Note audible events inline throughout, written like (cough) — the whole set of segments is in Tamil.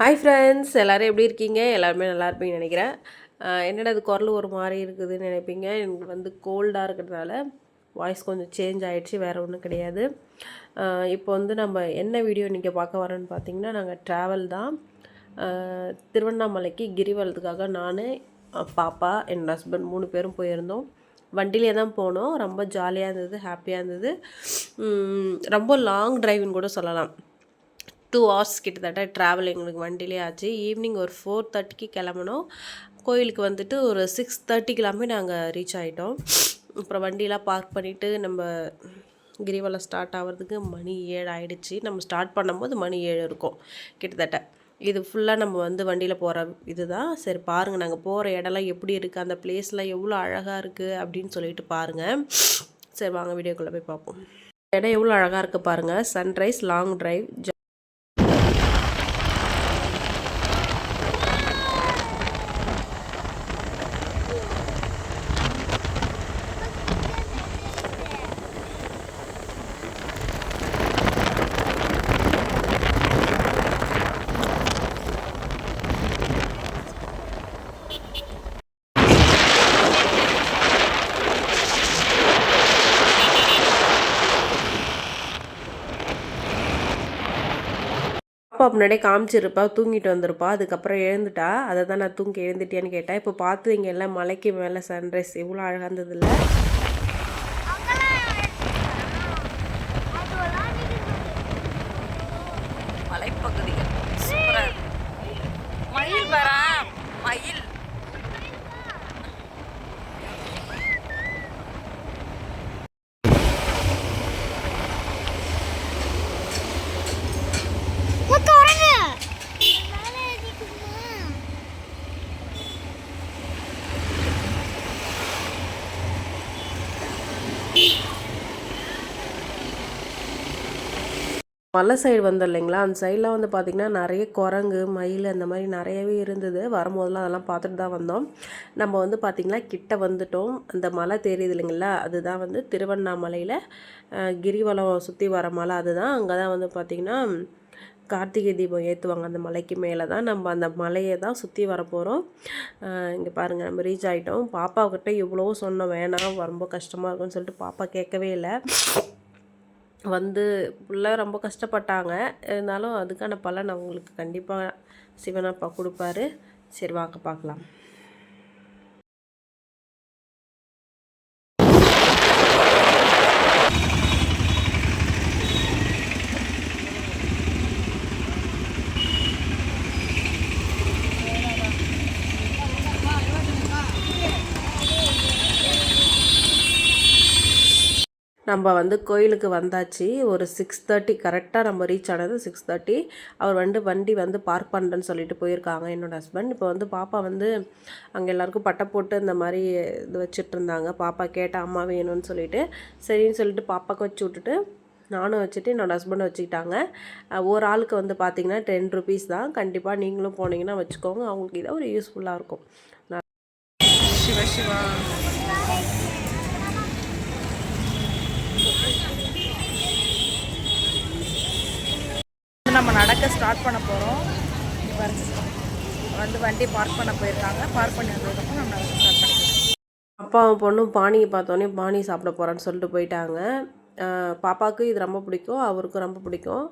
ஹாய் ஃப்ரெண்ட்ஸ் எல்லோரும் எப்படி இருக்கீங்க? எல்லாருமே நல்லா இருப்பீங்கன்னு நினைக்கிறேன். என்னடா அது குரல் ஒரு மாதிரி இருக்குதுன்னு நினைப்பீங்க? எனக்கு வந்து கோல்டாக இருக்கிறதுனால வாய்ஸ் கொஞ்சம் சேஞ்ச் ஆகிடுச்சு வேறு ஒன்றும் கிடையாது. இப்போ வந்து நம்ம என்ன வீடியோ இன்றைக்கி பார்க்க வரோன்னு பார்த்தீங்கன்னா நாங்கள் ட்ராவல் தான். திருவண்ணாமலைக்கு கிரிவலத்துக்காக நான் பாப்பா என் ஹஸ்பண்ட் மூணு பேரும் போயிருந்தோம். வண்டியிலே தான் போனோம். ரொம்ப ஜாலியாக இருந்தது ஹாப்பியாக இருந்தது. ரொம்ப லாங் ட்ரைவ்னு கூட சொல்லலாம். டூ ஹவர்ஸ் கிட்டத்தட்ட ட்ராவல் எங்களுக்கு வண்டியிலே ஆச்சு. ஈவினிங் ஒரு ஃபோர் தேர்ட்டிக்கு கிளம்புனோம். கோயிலுக்கு வந்துட்டு ஒரு சிக்ஸ் தேர்ட்டிக்கெல்லாமே நாங்கள் ரீச் ஆகிட்டோம் அப்புறம் வண்டியெலாம் பார்க் பண்ணிவிட்டு நம்ம கிரிவலம் ஸ்டார்ட் ஆகிறதுக்கு மணி ஏழு ஆகிடுச்சி நம்ம ஸ்டார்ட் பண்ணும்போது மணி ஏழு இருக்கும் கிட்டத்தட்ட. இது ஃபுல்லாக நம்ம வந்து வண்டியில் போகிற இது தான் சரி பாருங்கள் நாங்கள் போகிற இடம்லாம் எப்படி இருக்குது அந்த பிளேஸ்லாம் எவ்வளோ அழகாக இருக்குது அப்படின்னு சொல்லிட்டு பாருங்கள் சரி வாங்க வீடியோக்குள்ளே போய் பார்ப்போம். இடம் எவ்வளோ அழகாக இருக்குது பாருங்கள் சன்ரைஸ் லாங் டிரைவ் அப்பா முன்னாடியே காமிச்சிருப்பா தூங்கிட்டு வந்திருப்பா. அதுக்கப்புறம் எழுந்துட்டா. அதை தான் நான் தூங்கி எழுந்துட்டியான்னு கேட்டேன் இப்போ பார்த்து இங்கே எல்லாம் மலைக்கு மேலே சன்ரைஸ் இவ்வளோ அழகாக இருந்ததில்ல மலைப்பகுதிகள். மயில் வரா மயில். மலை சைடு வந்தோம் இல்லைங்களா? அந்த சைட்லாம் வந்து பார்த்திங்கன்னா நிறைய குரங்கு மயில் அந்த மாதிரி நிறையவே இருந்தது. வரும்போதெல்லாம் அதெல்லாம் பார்த்துட்டு தான் வந்தோம். நம்ம வந்து பார்த்திங்கன்னா கிட்ட வந்துட்டோம். அந்த மலை தெரியுது இல்லைங்களா? அதுதான் வந்து திருவண்ணாமலையில் கிரிவலம் சுற்றி வர மலை அதுதான். அங்கே தான் வந்து பார்த்திங்கன்னா கார்த்திகை தீபம் ஏற்றுவாங்க அந்த மலைக்கு மேலே தான் நம்ம அந்த மலையை தான் சுற்றி வர போகிறோம் இங்கே பாருங்கள் நம்ம ரீச் ஆகிட்டோம் பாப்பாக்கிட்ட இவ்வளோ சொன்னோம். வேணாம் ரொம்ப கஷ்டமாக இருக்கும்னு சொல்லிட்டு பாப்பா கேட்கவே இல்லை. வந்து புள்ள ரொம்ப கஷ்டப்பட்டாங்க. இருந்தாலும் அதுக்கான பலன் அவங்களுக்கு கண்டிப்பாக சிவனப்பா கொடுப்பாரு. சரி வாங்க பார்க்கலாம். நம்ம வந்து கோயிலுக்கு வந்தாச்சு. ஒரு சிக்ஸ் தேர்ட்டி கரெக்டாக நம்ம ரீச் ஆனது சிக்ஸ் தேர்ட்டி அவர் வந்து வண்டி வந்து பார்க் பண்ணுறேன்னு சொல்லிட்டு போயிருக்காங்க என்னோட ஹஸ்பண்ட் இப்போ வந்து பாப்பா வந்து அங்கே எல்லாருக்கும் பட்டை போட்டு இந்த மாதிரி இது வச்சுட்டு இருந்தாங்க. பாப்பா கேட்டால் அம்மா வேணும்னு சொல்லிட்டு. சரின்னு சொல்லிட்டு பாப்பாக்கு வச்சு விட்டுட்டு நானும் வச்சுட்டு என்னோடய ஹஸ்பண்டை வச்சுக்கிட்டாங்க. ஒரு ஆளுக்கு வந்து பார்த்தீங்கன்னா டென் ருபீஸ் தான். கண்டிப்பாக நீங்களும் போனீங்கன்னா வச்சுக்கோங்க. அவங்களுக்கு இதை ஒரு யூஸ்ஃபுல்லாக இருக்கும். நான் சிவா. நம்ம ஸ்டார்ட் பண்ண போகிறோம் வந்து வண்டி பார்க் பண்ண போயிருக்காங்க. பார்க் பண்ணி வந்ததுக்கப்புறம் நம்ம ஸ்டார்ட் பண்ணிக்கலாம் அப்பாவும் பொண்ணும் பானியை பார்த்தோன்னே பானி சாப்பிட போகிறேன்னு சொல்லிட்டு போயிட்டாங்க. பாப்பாவுக்கு இது ரொம்ப பிடிக்கும் அவருக்கும் ரொம்ப பிடிக்கும்.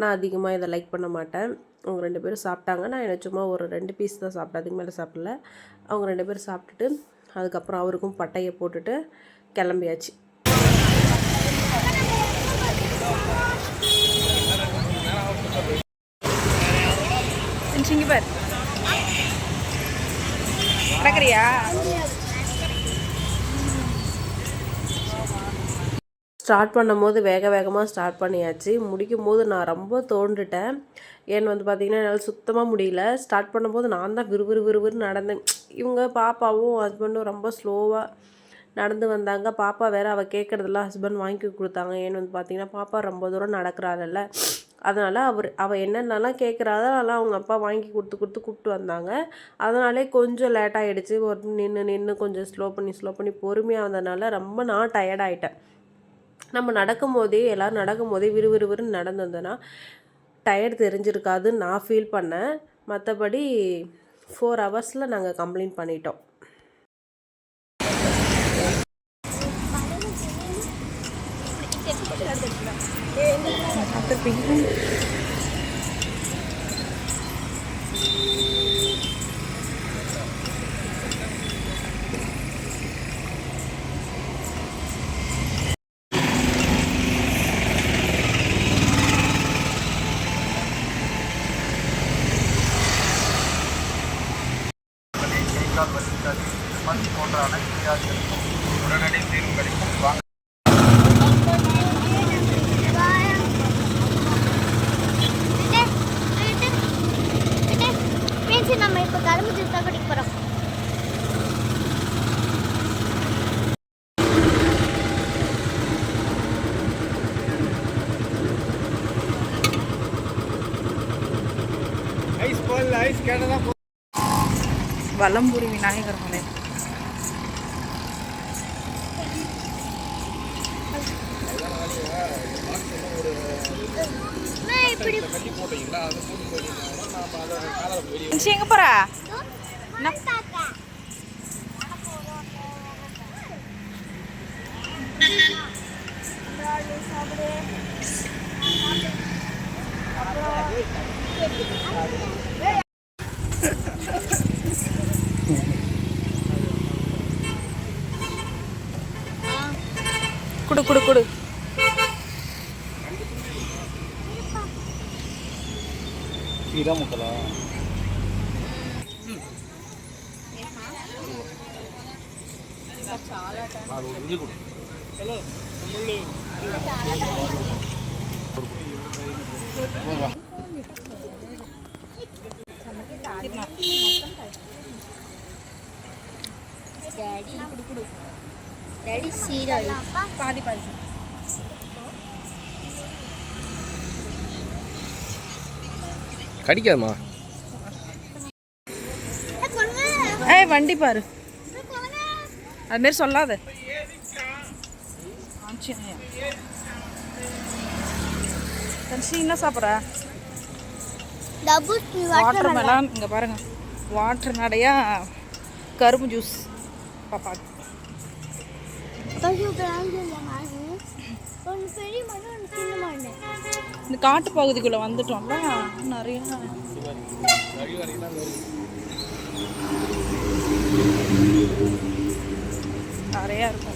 நான் அதிகமாக இதை லைக் பண்ண மாட்டேன். அவங்க ரெண்டு பேரும் சாப்பிட்டாங்க. நான் என்ன சும்மா ஒரு ரெண்டு பீஸ் தான் சாப்பிட்டேன். அதுக்கு மேலே சாப்பிடல. அவங்க ரெண்டு பேரும் சாப்பிட்டுட்டு அதுக்கப்புறம் அவருக்கும் பட்டையை போட்டுட்டு கிளம்பியாச்சு. இங்கே பார். நடக்கிறியா ஸ்டார்ட் பண்ணும்போது வேக வேகமாக ஸ்டார்ட் பண்ணியாச்சு. முடிக்கும் போது நான் ரொம்ப தோண்டுட்டேன். ஏன்னு வந்து பார்த்திங்கன்னா என்னால் சுத்தமாக முடியல. ஸ்டார்ட் பண்ணும்போது நான் தான் விறுவிறு விறுவிறு நடந்தேன். இவங்க பாப்பாவும் ஹஸ்பண்டும் ரொம்ப ஸ்லோவாக நடந்து வந்தாங்க. பாப்பா வேறு அவள் கேட்குறதெல்லாம் ஹஸ்பண்ட் வாங்கி கொடுத்தாங்க. ஏன்னு வந்து பார்த்தீங்கன்னா பாப்பா ரொம்ப தூரம் நடக்கிறாள்ல அதனால் அவர் அவள் என்னென்னலாம் கேட்குறாதோ அதெல்லாம் அவங்க அப்பா வாங்கி கொடுத்து கொடுத்து கூப்பிட்டு வந்தாங்க. அதனாலே கொஞ்சம் லேட் ஆகிடுச்சு ஒரு நின்று நின்று கொஞ்சம் ஸ்லோ பண்ணி ஸ்லோ பண்ணி பொறுமையாக வந்ததுனால ரொம்ப நான் டயர்ட் ஆகிட்டேன் நம்ம நடக்கும்போதே எல்லோரும் நடக்கும் போதே விறுவிறுவிறுன்னு நடந்து டயர்ட் தெரிஞ்சிருக்காதுன்னு நான் ஃபீல் பண்ணேன். மற்றபடி ஃபோர் ஹவர்ஸில் நாங்கள் கம்ப்ளைண்ட் பண்ணிட்டோம். The Tubig. இப்போ கரும்பு ஜூஸ் தான் குடிக்க போகிறோம் வலம்புரி விநாயகர் மலை. இப்படி நிஷி எங்க போற குடு குடு குடு. இதான் முட்டலா டாடி சீரல் பாதி பாதி. கடிக்காதுமா. ஏய் வண்டி பாரு. அது மாரி சொல்லாத. என்ன சாப்பிட்ற? டபுள் வாட்டர் மெலான் இங்கே பாருங்க. வாட்டர் நடையா கரும்பு ஜூஸ் பாப்பா. இந்த காட்டு பகுதிக்குள்ளே வந்துட்டோம்ல நிறைய. நிறையா இருக்கும்.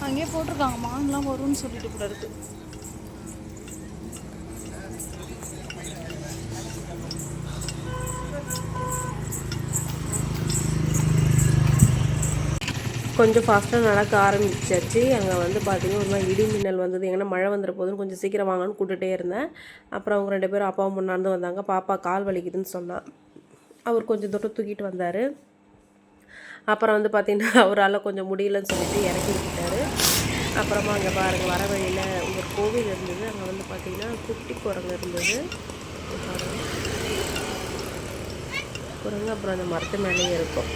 அங்கேயே போட்டிருக்காங்க மான்லாம் வரும்னு சொல்லிட்டு கூட இருக்கு. கொஞ்சம் ஃபாஸ்ட்டாக நடக்க ஆரம்பிச்சாச்சு. அங்கே வந்து பார்த்தீங்கன்னா ஒரு மாதிரி இடி மின்னல் வந்தது. எங்கன்னா மழை வந்துட போதுன்னு கொஞ்சம் சீக்கிரம் வாங்கன்னு கூட்டுகிட்டே இருந்தேன். அப்புறம் அவங்க ரெண்டு பேரும் அப்பாவும் முன்னாந்து வந்தாங்க. பாப்பா கால் வலிக்குதுன்னு சொன்னான் அவர் கொஞ்சம் தூரம் தூக்கிட்டு வந்தார். அப்புறம் வந்து பார்த்தீங்கன்னா (laughs) அவரால் கொஞ்சம் முடியலன்னு சொல்லிட்டு இறக்கி விட்டுட்டாரு. அப்புறமா அங்கே பாருங்கள் வர வழியில் ஒரு கோவில் இருந்தது. அங்கே வந்து பார்த்தீங்கன்னா குட்டி குரங்கு இருந்தது. குரங்கு அப்புறம் அந்த மரத்து மேலேயே இருக்கும்.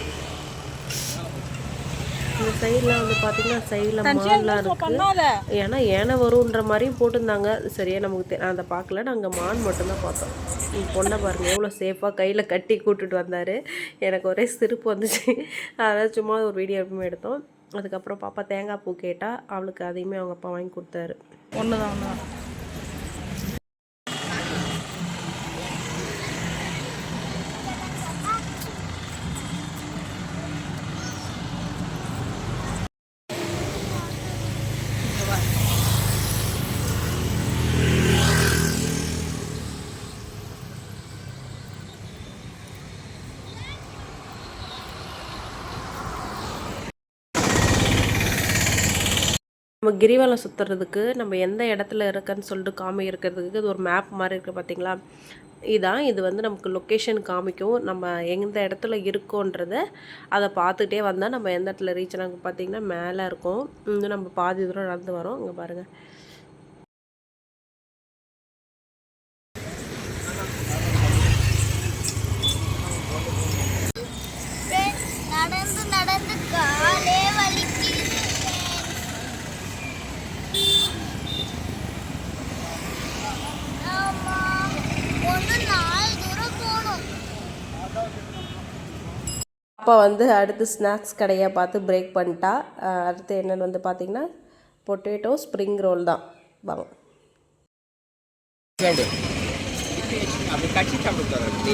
இந்த சைடில் வந்து பார்த்தீங்கன்னா சைடில் மான்லாம் இருக்குது ஏன்னா ஏனை வரும்ன்ற மாதிரியும் போட்டிருந்தாங்க. சரியா நமக்கு தெ நான் அதை பார்க்கல. நாங்கள் மான் மட்டும்தான் பார்த்தோம். பொண்ணை பாருங்கள் எவ்வளோ சேஃபாக கையில் கட்டி கூட்டிட்டு வந்தார். எனக்கு ஒரே சிரிப்பு வந்துச்சு. அதாவது சும்மா ஒரு வீடியோ எப்பவுமே எடுத்தோம். அதுக்கப்புறம் பாப்பா தேங்காய் பூ கேட்டால் அவளுக்கு அதையுமே அவங்க அப்பா வாங்கி கொடுத்தாரு. ஒன்று தான் ஒன்று தான் நம்ம கிரிவலம் சுற்றுறதுக்கு நம்ம எந்த இடத்துல இருக்கன்னு சொல்லிட்டு காமி இருக்கிறதுக்கு இது ஒரு மேப் மாதிரி இருக்குது பார்த்தீங்களா இதான் இது வந்து நமக்கு லொக்கேஷன் காமிக்கும். நம்ம எந்த இடத்துல இருக்கோன்றத அதை பார்த்துட்டே வந்தால் நம்ம எந்த இடத்துல ரீச் ஆகும் பார்த்தீங்கன்னா மேலே இருக்கும். இன்னும் நம்ம பாதி தூரம் நடந்து வரோம். இங்கே பாருங்கள் நடந்து நடந்து காலே வலிக்குது பாப்பா வந்து அடுத்து ஸ்நாக்ஸ் கடையை பார்த்து பிரேக் பண்ணிட்டா. அடுத்து என்னென்னு வந்து பார்த்திங்கன்னா பொட்டேட்டோ ஸ்ப்ரிங் ரோல் தான். வாங்க. கட்சி சாப்பிட்டு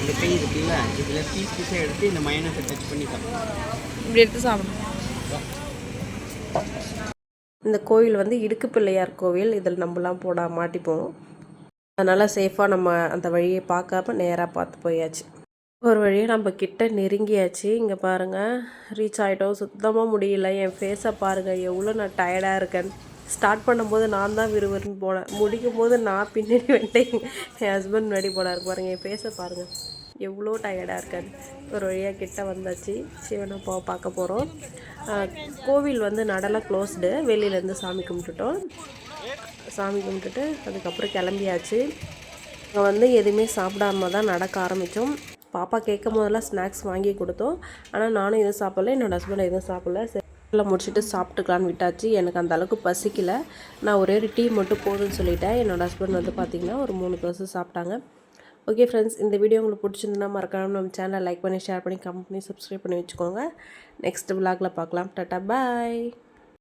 இந்த கை இருக்குல்ல இதில் பீஸ் பீஸாக எடுத்து இந்த டச் பண்ணி இப்படி எடுத்து சாப்பிடணும். இந்த கோவில் வந்து இடுக்கு பிள்ளையார் கோவில். இதில் நம்மலாம் போட மாட்டிப்போம். அதனால் சேஃபாக நம்ம அந்த வழியை பார்க்காம நேராக பார்த்து போயாச்சு. ஒரு வழியாக நம்ம கிட்ட நெருங்கியாச்சு. இங்கே பாருங்கள் ரீச் ஆகிட்டோம் சுத்தமாக முடியல. என் ஃபேஸை பாருங்கள் எவ்வளோ நான் டயர்டாக இருக்கேன். ஸ்டார்ட் பண்ணும்போது நான் தான் விறுவிறுன்னு போனேன். முடிக்கும் போது நான் பின்னாடி வந்துட்டேன். என் ஹஸ்பண்ட் முன்னாடி போனார். பாருங்கள் என் ஃபேஸை பாருங்கள் எவ்வளோ டயர்டாக இருக்கேன். ஒரு வழியாக கிட்ட வந்தாச்சு. சிவனை போ பார்க்க போகிறோம் கோவில் வந்து நடலாம் க்ளோஸ்டு வெளியிலேருந்து சாமி கும்பிட்டுட்டோம். சாமி கும்பிட்டுட்டு அதுக்கப்புறம் கிளம்பியாச்சு. அங்கே வந்து எதுவுமே சாப்பிடாம தான் நடக்க ஆரம்பித்தோம் பாப்பா கேட்கும் போதெல்லாம் ஸ்நாக்ஸ் வாங்கி கொடுத்தோம். ஆனால் நானும் எதுவும் சாப்பிடல. என்னோடய ஹஸ்பண்ட் எதுவும் சாப்பிடல. சரி எல்லாம் முடிச்சுட்டு சாப்பிட்டுக்கலான்னு விட்டாச்சு. எனக்கு அந்த அளவுக்கு பசிக்கல. நான் ஒரே ஒரு டீ மட்டும் போதும்னு சொல்லிட்டேன். என்னோடய ஹஸ்பண்ட் வந்து பார்த்திங்கன்னா ஒரு மூணு தோசை சாப்பிட்டாங்க. ஓகே ஃப்ரெண்ட்ஸ் இந்த வீடியோ உங்களுக்கு பிடிச்சிருந்தா மறக்காமல் நம்ம சேனலை லைக் பண்ணி ஷேர் பண்ணி கமெண்ட் பண்ணி சப்ஸ்கிரைப் பண்ணி வச்சுக்கோங்க. நெக்ஸ்ட் விலாகில் பார்க்கலாம் டாட்டா பாய்